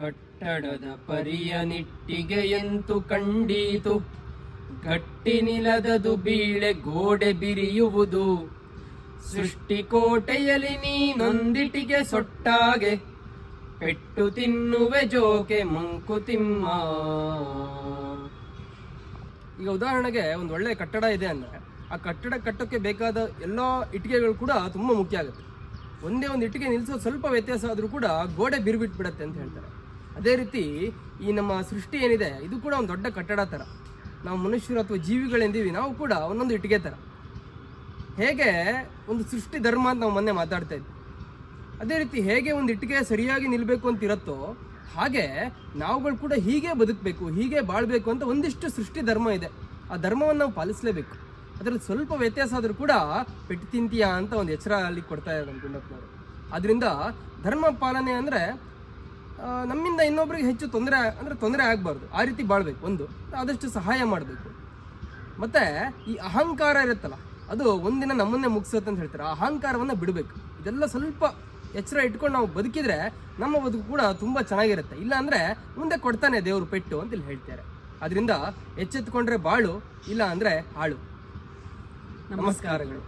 ಕಟ್ಟಡದ ಪರಿಯ ನಿಟ್ಟಿಗೆಯಂತು ಕಂಡೀತು. ಗಟ್ಟಿ ನಿಲದದು ಬೀಳೆ ಗೋಡೆ ಬಿರಿಯುವುದು. ಸೃಷ್ಟಿಕೋಟೆಯಲ್ಲಿ ನೀನೊಂದಿಟಿಗೆ ಸೊಟ್ಟಾಗೆ. ಪೆಟ್ಟು ತಿನ್ನುವೆ ಜೋಕೆ ಮಂಕುತಿಮ್ಮ ಈಗ ಉದಾಹರಣೆಗೆ ಒಂದು ಒಳ್ಳೆ ಕಟ್ಟಡ ಇದೆ ಅಂದ್ರೆ, ಆ ಕಟ್ಟಡ ಕಟ್ಟೋಕ್ಕೆ ಬೇಕಾದ ಎಲ್ಲ ಇಟ್ಟಿಗೆಗಳು ಕೂಡ ತುಂಬಾ ಮುಖ್ಯ ಆಗುತ್ತೆ. ಒಂದೇ ಒಂದು ಇಟ್ಟಿಗೆ ನಿಲ್ಲಿಸೋದು ಸ್ವಲ್ಪ ವ್ಯತ್ಯಾಸ ಆದರೂ ಕೂಡ ಗೋಡೆ ಬಿರುಬಿಟ್ಬಿಡತ್ತೆ ಅಂತ ಹೇಳ್ತಾರೆ. ಅದೇ ರೀತಿ ಈ ನಮ್ಮ ಸೃಷ್ಟಿ ಏನಿದೆ, ಇದು ಕೂಡ ಒಂದು ದೊಡ್ಡ ಕಟ್ಟಡ ಥರ ನಾವು ಮನುಷ್ಯರು ಅಥವಾ ಜೀವಿಗಳೆಂದೀವಿ ನಾವು ಕೂಡ ಒಂದೊಂದು ಇಟ್ಟಿಗೆ ಥರ ಹೇಗೆ ಒಂದು ಸೃಷ್ಟಿ ಧರ್ಮ ಅಂತ ನಾವು ಮೊನ್ನೆ ಮಾತಾಡ್ತಾ ಇದ್ವಿ. ಅದೇ ರೀತಿ ಹೇಗೆ ಒಂದು ಇಟ್ಟಿಗೆ ಸರಿಯಾಗಿ ನಿಲ್ಲಬೇಕು ಅಂತ ಇರುತ್ತೋ, ಹಾಗೆ ನಾವುಗಳು ಕೂಡ ಹೀಗೆ ಬದುಕಬೇಕು, ಹೀಗೆ ಬಾಳ್ಬೇಕು ಅಂತ ಒಂದಿಷ್ಟು ಸೃಷ್ಟಿ ಧರ್ಮ ಇದೆ. ಆ ಧರ್ಮವನ್ನು ನಾವು ಪಾಲಿಸಲೇಬೇಕು. ಅದರಲ್ಲಿ ಸ್ವಲ್ಪ ವ್ಯತ್ಯಾಸ ಆದರೂ ಕೂಡ ಪೆಟ್ಟು ತಿಂತೀಯಾ ಅಂತ ಒಂದು ಎಚ್ಚರ ಅಲ್ಲಿ ಕೊಡ್ತಾ ಇದ್ದಾರೆ ಗುಂಡಪ್ಪನವರು ಅದರಿಂದ ಧರ್ಮ ಪಾಲನೆ ಅಂದರೆ ನಮ್ಮಿಂದ ಇನ್ನೊಬ್ರಿಗೆ ಹೆಚ್ಚು ತೊಂದರೆ, ಅಂದರೆ ತೊಂದರೆ ಆಗಬಾರ್ದು. ಆ ರೀತಿ ಬಾಳ್ಬೇಕು, ಒಂದು. ಆದಷ್ಟು ಸಹಾಯ ಮಾಡಬೇಕು. ಮತ್ತೆ ಈ ಅಹಂಕಾರ ಇರುತ್ತಲ್ಲ, ಅದು ಒಂದಿನ ನಮ್ಮನ್ನೇ ಮುಗಿಸುತ್ತೆ ಅಂತ ಹೇಳ್ತಾರೆ. ಆ ಅಹಂಕಾರವನ್ನ ಬಿಡಬೇಕು. ಇದೆಲ್ಲ ಸ್ವಲ್ಪ ಎಚ್ಚರ ಇಟ್ಕೊಂಡು ನಾವು ಬದುಕಿದ್ರೆ ನಮ್ಮ ಬದುಕು ಕೂಡ ತುಂಬಾ ಚೆನ್ನಾಗಿರುತ್ತೆ. ಇಲ್ಲ ಅಂದ್ರೆ ಮುಂದೆ ಕೊಡ್ತಾನೆ ದೇವರು ಪೆಟ್ಟು ಅಂತ ಇಲ್ಲಿ ಹೇಳ್ತಾರೆ. ಅದರಿಂದ ಎಚ್ಚೆತ್ಕೊಂಡ್ರೆ ಬಾಳು, ಇಲ್ಲ ಅಂದ್ರೆ ಹಾಳು. ನಮಸ್ಕಾರಗಳು.